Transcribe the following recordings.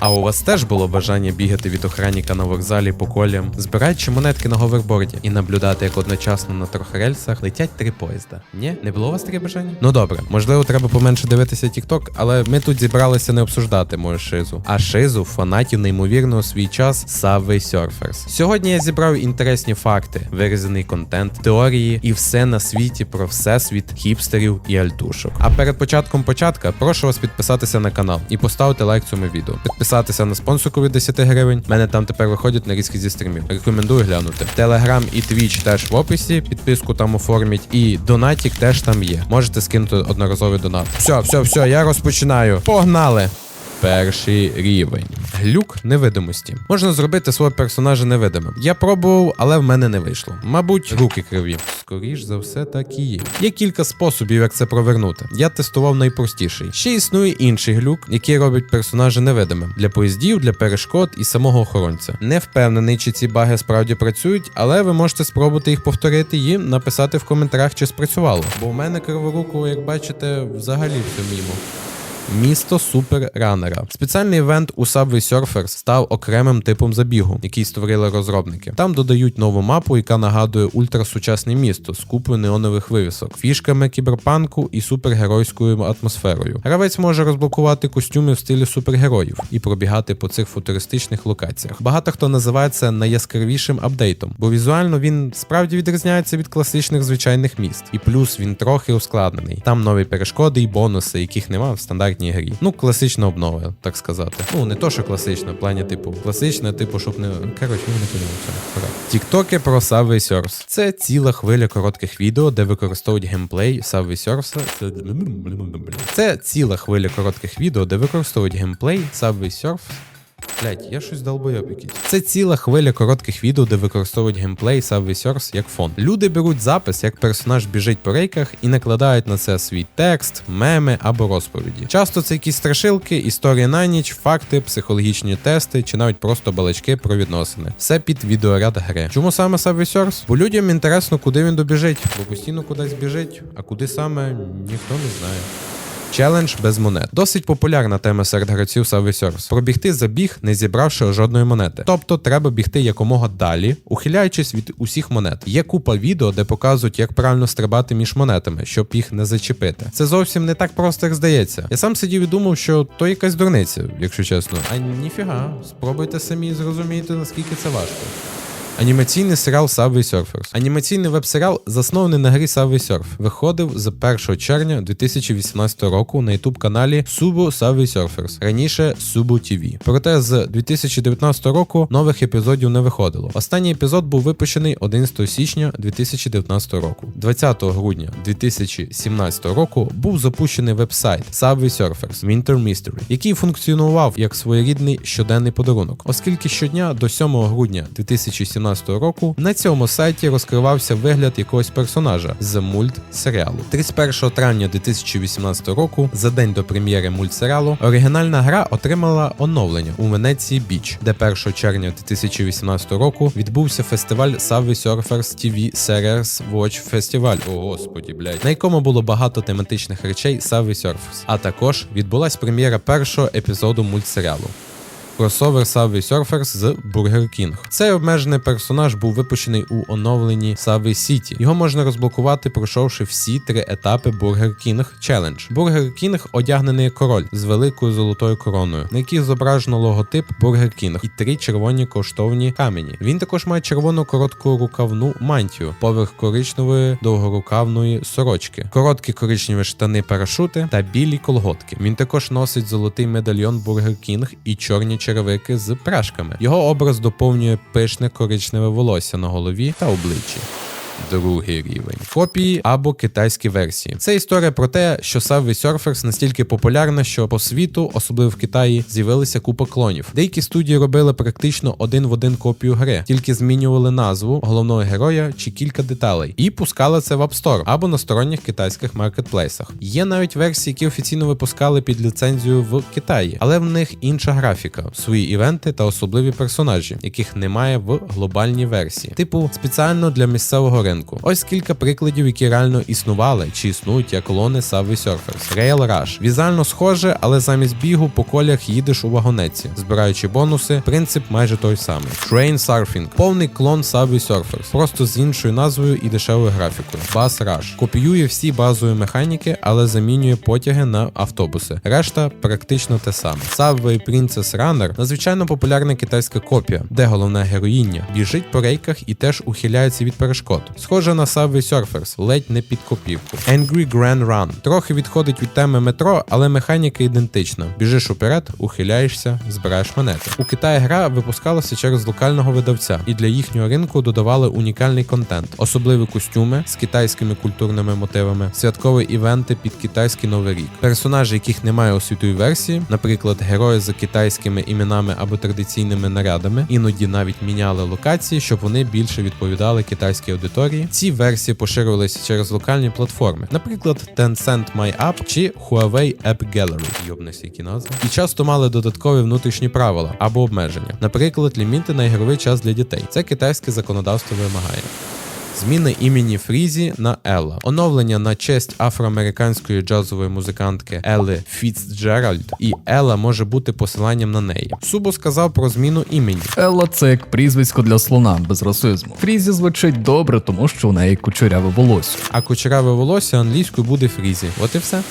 А у вас теж було бажання бігати від охранника на вокзалі по колям, збираючи монетки на говерборді і наблюдати, як одночасно на трьох рельсах летять три поїзда? Ні, не було у вас таке бажання? Ну добре, можливо, треба поменше дивитися TikTok, але ми тут зібралися не обсуждати мою шизу, а шизу фанатів неймовірно у свій час Subway Surfers. Сьогодні я зібрав інтересні факти, вирізаний контент, теорії і все на світі про всесвіт хіпстерів і альтушок. А перед початком початка прошу вас підписатися на канал і поставити лайк цьому відео. Підписатися на спонсорку від 10 гривень. Мене там тепер виходять нарізки зі стрімів. Рекомендую глянути. Телеграм і Твіч теж в описі. Підписку там оформіть. І донатік теж там є. Можете скинути одноразовий донат. Все, все, все, я розпочинаю. Погнали! Перший рівень. Глюк невидимості. Можна зробити свого персонажа невидимим. Я пробував, але в мене не вийшло. Мабуть, руки криві. Скоріш за все, так і є. Є кілька способів, як це провернути. Я тестував найпростіший. Ще існує інший глюк, який робить персонажа невидимим для поїздів, для перешкод і самого охоронця. Не впевнений, чи ці баги справді працюють, але ви можете спробувати їх повторити і написати в коментарях, чи спрацювало. Бо в мене криворуку, як бачите, взагалі все мімо. Місто суперранера. Спеціальний івент у Subway Surfers став окремим типом забігу, який створили розробники. Там додають нову мапу, яка нагадує ультрасучасне місто з купою неонових вивісок, фішками кіберпанку і супергеройською атмосферою. Гравець може розблокувати костюми в стилі супергероїв і пробігати по цих футуристичних локаціях. Багато хто називає це найяскравішим апдейтом, бо візуально він справді відрізняється від класичних звичайних міст. І плюс він трохи ускладнений. Там нові перешкоди і бонуси, яких нема в стандартній грі. Ну, класична обнова, так сказати. Ну, не то, що класична, в плані типу класична, типу, щоб не. Коротше, ви не поняли. Тіктоки про Subway Surfs. Це ціла хвиля коротких відео, де використовують геймплей Subway Surfs. Це ціла хвиля коротких відео, де використовують геймплей Subway Surfs. Блять, я щось долбойоб якийсь. Це ціла хвиля коротких відео, де використовують геймплей Subway Surfers як фон. Люди беруть запис, як персонаж біжить по рейках, і накладають на це свій текст, меми або розповіді. Часто це якісь страшилки, історії на ніч, факти, психологічні тести чи навіть просто балачки про відносини. Все під відеоряд гри. Чому саме Subway Surfers? Бо людям інтересно, куди він добіжить, бо постійно кудись біжить, а куди саме ніхто не знає. Челендж без монет. Досить популярна тема серед гравців Surfers. Пробігти забіг, не зібравши жодної монети. Тобто треба бігти якомога далі, ухиляючись від усіх монет. Є купа відео, де показують, як правильно стрибати між монетами, щоб їх не зачепити. Це зовсім не так просто, як здається. Я сам сидів і думав, що то якась дурниця, якщо чесно. А ніфіга, спробуйте самі зрозуміти, наскільки це важко. Анімаційний серіал Subway Surfers. Анімаційний веб-серіал заснований на грі Subway Surf. Виходив з 1 червня 2018 року на youtube каналі Subo Subway Surfers, раніше Subo TV. Проте з 2019 року нових епізодів не виходило. Останній епізод був випущений 11 січня 2019 року. 20 грудня 2017 року був запущений веб-сайт Subway Surfers Winter Mystery, який функціонував як своєрідний щоденний подарунок, оскільки щодня до 7 грудня 2017 року на цьому сайті розкривався вигляд якогось персонажа з мультсеріалу. 31 травня 2018 року, за день до прем'єри мультсеріалу, оригінальна гра отримала оновлення у Венеції Біч, де 1 червня 2018 року відбувся фестиваль Subway Surfers TV Series Watch Festival. О господі, блядь, на якому було багато тематичних речей Subway Surfers. А також відбулась прем'єра першого епізоду мультсеріалу. Кросовер Subway Surfers з Burger King. Цей обмежений персонаж був випущений у оновленні Subway City. Його можна розблокувати, пройшовши всі три етапи Burger King Challenge. Burger King одягнений король з великою золотою короною, на якій зображено логотип Burger King і три червоні коштовні камені. Він також має червону коротку рукавну мантію, поверх коричневої довгорукавної сорочки, короткі коричневі штани парашути та білі колготки. Він також носить золотий медальйон Burger King і чорні черевики з пряжками. Його образ доповнює пишне коричневе волосся на голові та обличчі. Другий рівень копії або китайські версії. Це історія про те, що Subway Surfers настільки популярна, що по світу, особливо в Китаї, з'явилися купа клонів. Деякі студії робили практично один в один копію гри, тільки змінювали назву головного героя чи кілька деталей, і пускали це в App Store або на сторонніх китайських маркетплейсах. Є навіть версії, які офіційно випускали під ліцензію в Китаї, але в них інша графіка, свої івенти та особливі персонажі, яких немає в глобальній версії, типу спеціально для місцевого ринку ринку. Ось кілька прикладів, які реально існували чи існують як клони Subway Surfers. Rail Rush. Візуально схоже, але замість бігу по колях їдеш у вагонеці, збираючи бонуси. Принцип майже той самий. Train Surfing. повний клон Subway Surfers, просто з іншою назвою і дешевою графікою. Bus Rush. копіює всі базові механіки, але замінює потяги на автобуси. Решта практично те саме. Subway Princess Runner надзвичайно популярна китайська копія, де головна героїня біжить по рейках і теж ухиляється від перешкод. Схоже на Subway Surfers, ледь не під копівку. Angry Grand Run трохи відходить від теми метро, але механіка ідентична. Біжиш уперед, ухиляєшся, збираєш монети. У Китаї гра випускалася через локального видавця, і для їхнього ринку додавали унікальний контент, особливі костюми з китайськими культурними мотивами, святкові івенти під китайський новий рік. Персонажі, яких немає у світовій версії, наприклад, герої за китайськими іменами або традиційними нарядами, іноді навіть міняли локації, щоб вони більше відповідали китайській аудиторії. Ці версії поширювалися через локальні платформи, наприклад, Tencent My App чи Huawei App Gallery, йобнесі які назви, і часто мали додаткові внутрішні правила або обмеження, наприклад, ліміти на ігровий час для дітей. Це китайське законодавство вимагає. Зміна імені Фрізі на Елла, оновлення на честь афроамериканської джазової музикантки Елли Фіцджеральд, і Елла може бути посиланням на неї. Субо сказав про зміну імені. Елла це як прізвисько для слона без расизму. Фрізі звучить добре, тому що у неї кучеряве волосся. А кучеряве волосся англійською буде Фрізі. От і все.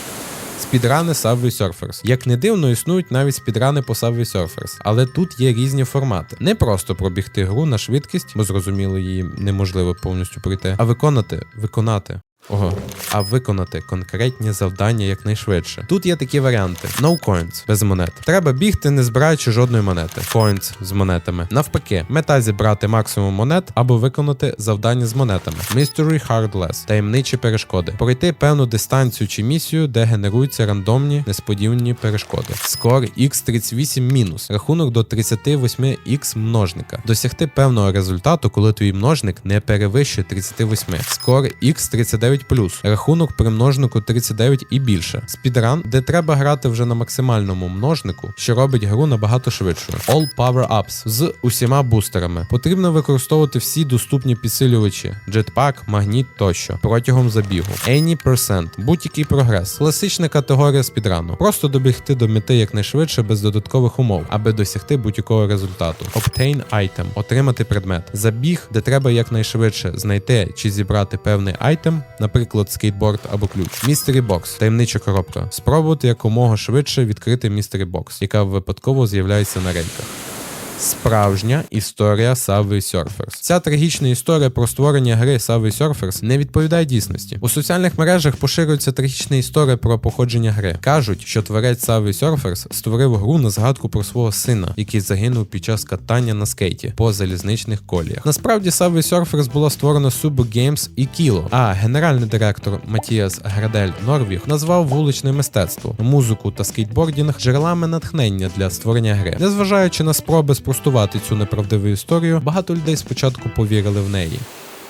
Спідрани Subway Surfers. Як не дивно, існують навіть спідрани по Subway Surfers, але тут є різні формати. Не просто пробігти гру на швидкість, бо зрозуміло, її неможливо повністю пройти, а виконати, виконати. Ого, а виконати конкретні завдання якнайшвидше. Тут є такі варіанти: No coins без монет. Треба бігти, не збираючи жодної монети. Coins з монетами. Навпаки, мета зібрати максимум монет або виконати завдання з монетами. Mystery Hardless – таємничі перешкоди. Пройти певну дистанцію чи місію, де генеруються рандомні несподівані перешкоди. Score X38 мінус. Рахунок до 38x множника. Досягти певного результату, коли твій множник не перевищує 38. Score X39 Рахунок при множнику 39 і більше. Спідран, де треба грати вже на максимальному множнику, що робить гру набагато швидшою. All Power Ups з усіма бустерами. Потрібно використовувати всі доступні підсилювачі: Jetpack, магніт тощо протягом забігу. Any Percent – будь-який прогрес. Класична категорія спідрану. Просто добігти до мети якнайшвидше без додаткових умов, аби досягти будь-якого результату. Obtain Item – отримати предмет. Забіг, де треба якнайшвидше знайти чи зібрати певний айтем, наприклад, скейтборд або ключ. Містері бокс, – таємнича коробка. Спробувати якомога швидше відкрити містері бокс, яка випадково з'являється на рейках. Справжня історія Subway Surfers. Ця трагічна історія про створення гри Subway Surfers не відповідає дійсності. У соціальних мережах поширюється трагічна історія про походження гри. Кажуть, що творець Subway Surfers створив гру на згадку про свого сина, який загинув під час катання на скейті по залізничних коліях. Насправді Subway Surfers було створено Subo Games і Kilo, а генеральний директор Матіас Градель Норвіг назвав вуличне мистецтво, музику та скейтбордінг джерелами натхнення для створення гри, незважаючи на спроби спростувати цю неправдиву історію, багато людей спочатку повірили в неї.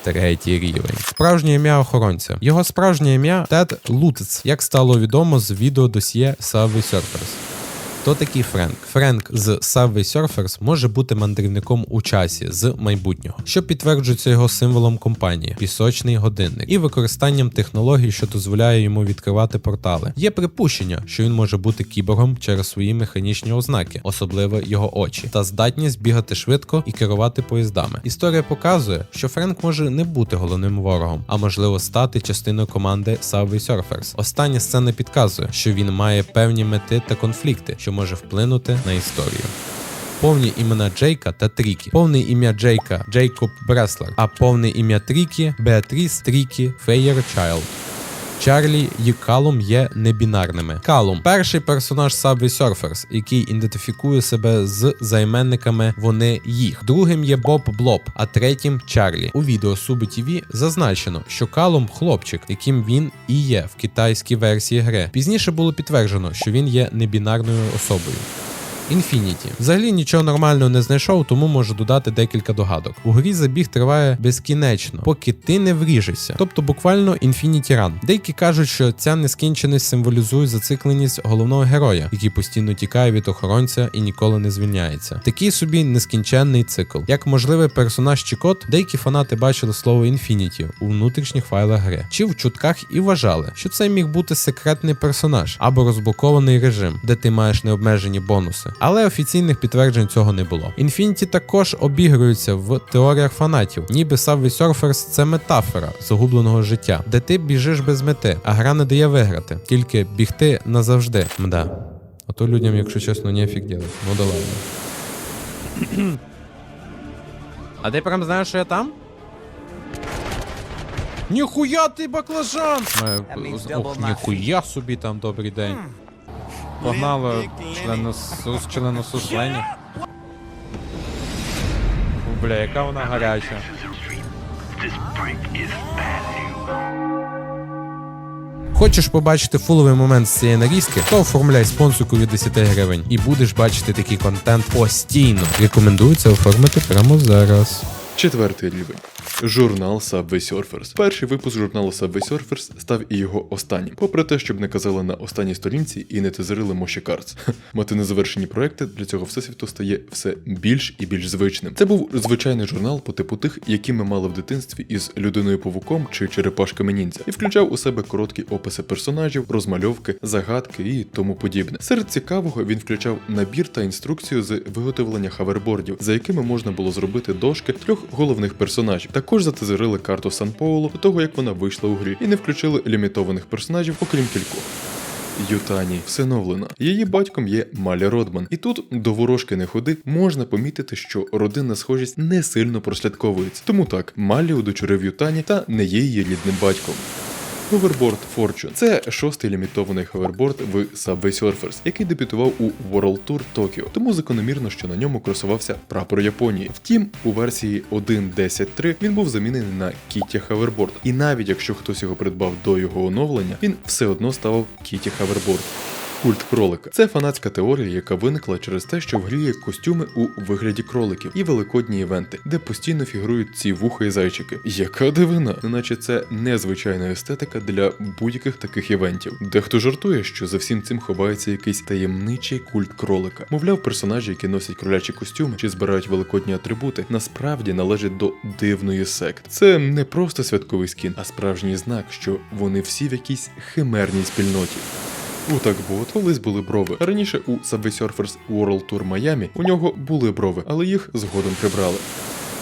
Третій рівень. Справжнє ім'я охоронця. Його справжнє ім'я Тед Лутц, як стало відомо з відео досьє Subway Surfers. Хто такий Френк? Френк з Subway Surfers може бути мандрівником у часі з майбутнього, що підтверджується його символом компанії пісочний годинник і використанням технологій, що дозволяє йому відкривати портали. Є припущення, що він може бути кіборгом через свої механічні ознаки, особливо його очі, та здатність бігати швидко і керувати поїздами. Історія показує, що Френк може не бути головним ворогом, а можливо стати частиною команди Subway Surfers. Остання сцена підказує, що він має певні мети та конфлікти, що може вплинути на історію. Повні імена Джейка та Трікі. Повне ім'я Джейка Джейкоб Бреслер, а повне ім'я Трікі Беатріс Трікі Фейєрчайлд. Чарлі і Калум є небінарними. Калум перший персонаж Subway Surfers, який ідентифікує себе з займенниками вони їх. Другим є Боб Блоб, а третім Чарлі. У відео Суби TV зазначено, що Калум хлопчик, яким він і є в китайській версії гри. Пізніше було підтверджено, що він є небінарною особою. Infinity. Взагалі нічого нормального не знайшов, тому можу додати декілька догадок. У грі забіг триває безкінечно, поки ти не вріжешся, тобто буквально Infinity Run. Деякі кажуть, що ця нескінченість символізує зацикленість головного героя, який постійно тікає від охоронця і ніколи не звільняється. Такий собі нескінченний цикл. Як можливий персонаж чи код, деякі фанати бачили слово Infinity у внутрішніх файлах гри, чи в чутках і вважали, що це міг бути секретний персонаж або розблокований режим, де ти маєш необмежені бонуси. Але офіційних підтверджень цього не було. Infinity також обігрується в теоріях фанатів, ніби Subway Surfers – це метафора загубленого життя, де ти біжиш без мети, а гра не дає виграти, тільки бігти назавжди. Мда. А то людям, якщо чесно, ніфіг делать. Ну да ладно. А ти прям знаєш, що я там? Ніхуя ти баклажан! Ох, ніхуя собі там добрий день. Погнали членосус, членосуслення. Бля, яка вона гаряча. Хочеш побачити фуловий момент з цієї нарізки, то оформляй спонсорку від 10 гривень і будеш бачити такий контент постійно. Рекомендується оформити прямо зараз. Четвертий рівень. Журнал Subway Surfers. Перший випуск журналу Subway Surfers став і його останнім. Попри те, щоб не казали на останній сторінці і не тизерили Моші Картс. Мати незавершені проекти для цього всесвіту стає все більш і більш звичним. Це був звичайний журнал по типу тих, які ми мали в дитинстві із людиною павуком чи черепашками ніндзя, і включав у себе короткі описи персонажів, розмальовки, загадки і тому подібне. Серед цікавого він включав набір та інструкцію з виготовлення хавербордів, за якими можна було зробити дошки трьох головних персонажів. Також затизерили карту Сан Паулу до того, як вона вийшла у грі, і не включили лімітованих персонажів, окрім кількох. Ютані всиновлена. Її батьком є Малі Родман. І тут до ворожки не ходи можна помітити, що родинна схожість не сильно прослідковується. Тому так, Малі удочерив Ютані та не є її рідним батьком. Hoverboard Fortune – це шостий лімітований ховерборд в Subway Surfers, який дебютував у World Tour Tokyo, тому закономірно, що на ньому красувався прапор Японії. Втім, у версії 1.10.3 він був замінений на Kitty Hoverboard. І навіть якщо хтось його придбав до його оновлення, він все одно ставав Kitty Hoverboard. Культ кролика це фанатська теорія, яка виникла через те, що в грі є костюми у вигляді кроликів і великодні івенти, де постійно фігурують ці вуха і зайчики. Яка дивина, неначе це незвичайна естетика для будь-яких таких івентів. Дехто жартує, що за всім цим ховається якийсь таємничий культ кролика. Мовляв, персонажі, які носять кролячі костюми чи збирають великодні атрибути, насправді належать до дивної секти. Це не просто святковий скін, а справжній знак, що вони всі в якійсь химерній спільноті. У так бот колись були брови. Раніше у Subway Surfers World Tour Miami у нього були брови, але їх згодом прибрали.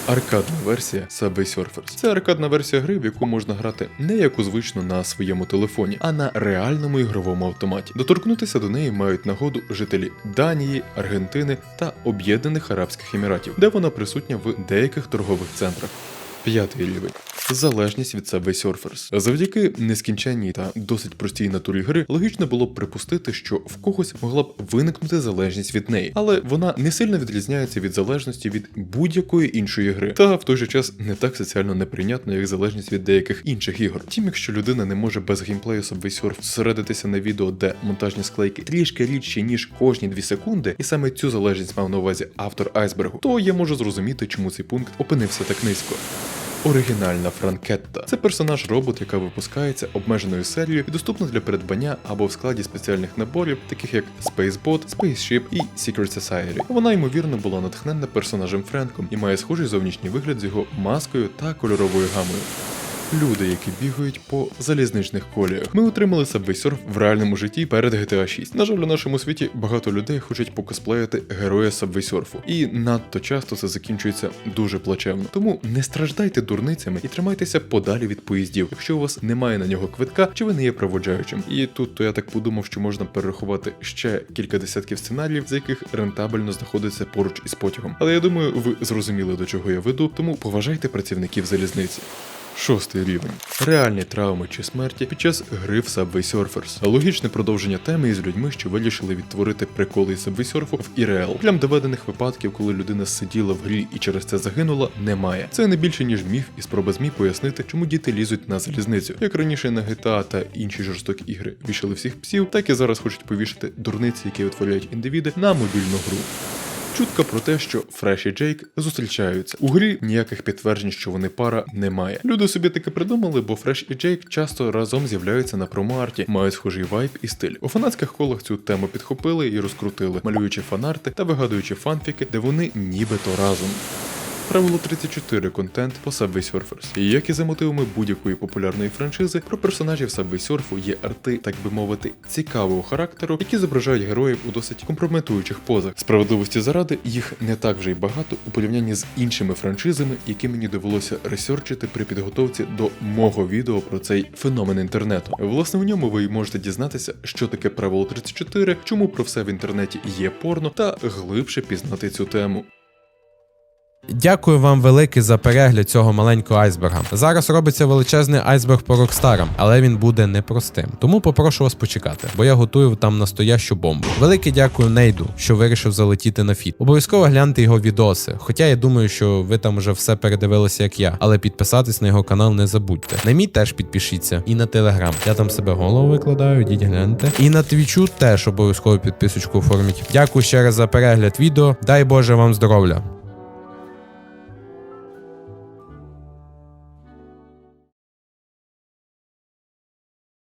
Аркадна версія Subway Surfers. Це аркадна версія гри, в яку можна грати не як у звично на своєму телефоні, а на реальному ігровому автоматі. Доторкнутися до неї мають нагоду жителі Данії, Аргентини та Об'єднаних Арабських Еміратів, де вона присутня в деяких торгових центрах. П'ятий рівень. Залежність від Subway Surfers. Завдяки нескінченній та досить простій натурі гри, логічно було б припустити, що в когось могла б виникнути залежність від неї, але вона не сильно відрізняється від залежності від будь-якої іншої гри, та в той же час не так соціально неприйнятна, як залежність від деяких інших ігор. Втім, якщо людина не може без геймплею Subway Surf зосередитися на відео, де монтажні склейки трішки рідші ніж кожні 2 секунди, і саме цю залежність мав на увазі автор айсбергу, то я можу зрозуміти, чому цей пункт опинився так низько. Оригінальна Франкетта це персонаж робот, яка випускається обмеженою серією і доступна для придбання або в складі спеціальних наборів, таких як Spacebot, Spaceship і Secret Society. Вона ймовірно була натхненна персонажем Френком і має схожий зовнішній вигляд з його маскою та кольоровою гамою. Люди, які бігають по залізничних коліях. Ми отримали Subway в реальному житті перед GTA 6. На жаль, у нашому світі багато людей хочуть покосплеїти героя Subway. І надто часто це закінчується дуже плачевно. Тому не страждайте дурницями і тримайтеся подалі від поїздів, якщо у вас немає на нього квитка чи ви не є проводжаючим. І тут то я так подумав, що можна перерахувати ще кілька десятків сценаріїв, з яких рентабельно знаходиться поруч із потягом. Але я думаю, ви зрозуміли до чого я веду, тому поважайте працівників залізниці. Шостий рівень. Реальні травми чи смерті під час гри в Subway Surfers. Логічне продовження теми із людьми, що вирішили відтворити приколи із Subway Surf в ІРЛ. Плям доведених випадків, коли людина сиділа в грі і через це загинула, немає. Це не більше ніж міф і спроба ЗМІ пояснити, чому діти лізуть на залізницю. Як раніше на GTA та інші жорстокі ігри вішали всіх псів, так і зараз хочуть повішати дурниці, які витворяють індивіди, на мобільну гру. Чутка про те, що Фреш і Джейк зустрічаються. У грі ніяких підтверджень, що вони пара, немає. Люди собі таки придумали, бо Фреш і Джейк часто разом з'являються на промо-арті, мають схожий вайб і стиль. У фанатських колах цю тему підхопили і розкрутили, малюючи фанарти та вигадуючи фанфіки, де вони нібито разом. Правило 34 контент по Subway Surfers. І як і за мотивами будь-якої популярної франшизи, про персонажів Subway Surf є арти, так би мовити, цікавого характеру, які зображають героїв у досить компрометуючих позах. Справедливості заради їх не так вже й багато у порівнянні з іншими франшизами, які мені довелося ресерчити при підготовці до мого відео про цей феномен інтернету. Власне, в ньому ви можете дізнатися, що таке правило 34, чому про все в інтернеті є порно, та глибше пізнати цю тему. Дякую вам велике за перегляд цього маленького айсберга. Зараз робиться величезний айсберг по рокстарам, але він буде непростим. Тому попрошу вас почекати, бо я готую там настоящу бомбу. Велике дякую Нейду, що вирішив залетіти на фіт. Обов'язково гляньте його відоси. Хоча я думаю, що ви там вже все передивилися, як я. Але підписатись на його канал не забудьте. На мій теж підпишіться. І на телеграм. Я там себе голову викладаю, йдіть гляньте. І на твічу теж обов'язково підписочку оформіть. Дякую ще раз за перегляд відео. Дай Боже вам здоров'я.